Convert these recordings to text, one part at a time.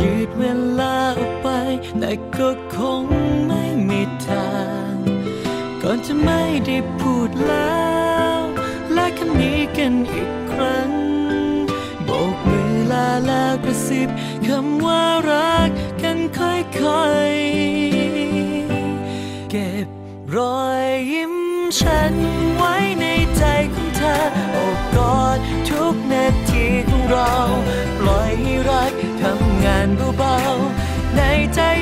ยืดเวลาออกไป แต่ก็คงไม่มีทาง ก่อนจะไม่ได้พูดแล้วและคำนี้กันอีกครั้งโบกมือลาแล้วกระซิบคำว่ารักกันค่อยๆ เก็บรอยยิ้มฉัน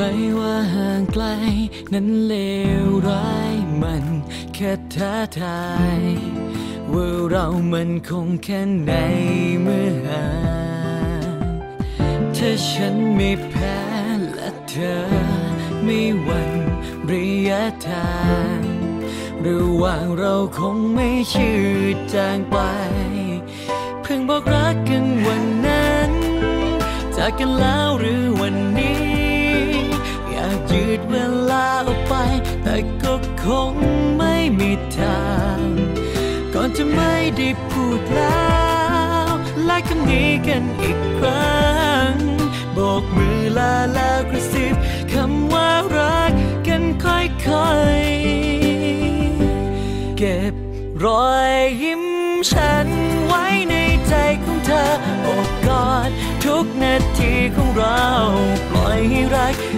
รว่าห่างไกล นั้นเลวร้ายมันแค่ท้าทายว่าเรามันคงแค่ไหนเมื่อห่างถ้าฉันไม่แพ้และเธอไม่หวั่นระยะทางระหว่างเราคงไม่ชืดจางไป เพิ่งบอกรักกันวันนั้น จากกันแล้วหรือวันน ยืดเวลาออกไป แต่ก็คงไม่มีทาง ก่อนจะไม่ได้พูดแล้วและคำนี้กันอีกครั้งโบกมือลาแล้วกระซิบคำว่ารักกันค่อยๆ เก็บรอยยิ้มฉันไว้ในใจของเธอโอบกอดทุกนาทีของเรา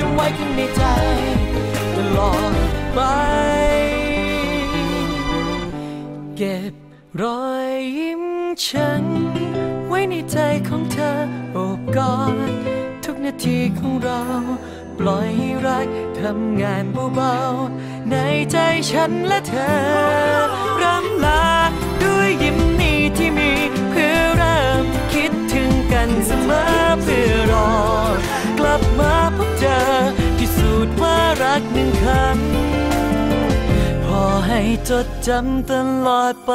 จดจำไว้ข้างในใจตลอดไป เก็บรอยยิ้มฉัน ไว้ในใจของเธอโอบกอดทุกนาทีของเรา ปล่อยให้รักทำงานเบาๆในใจฉันและเธอ จดจำตลอดไป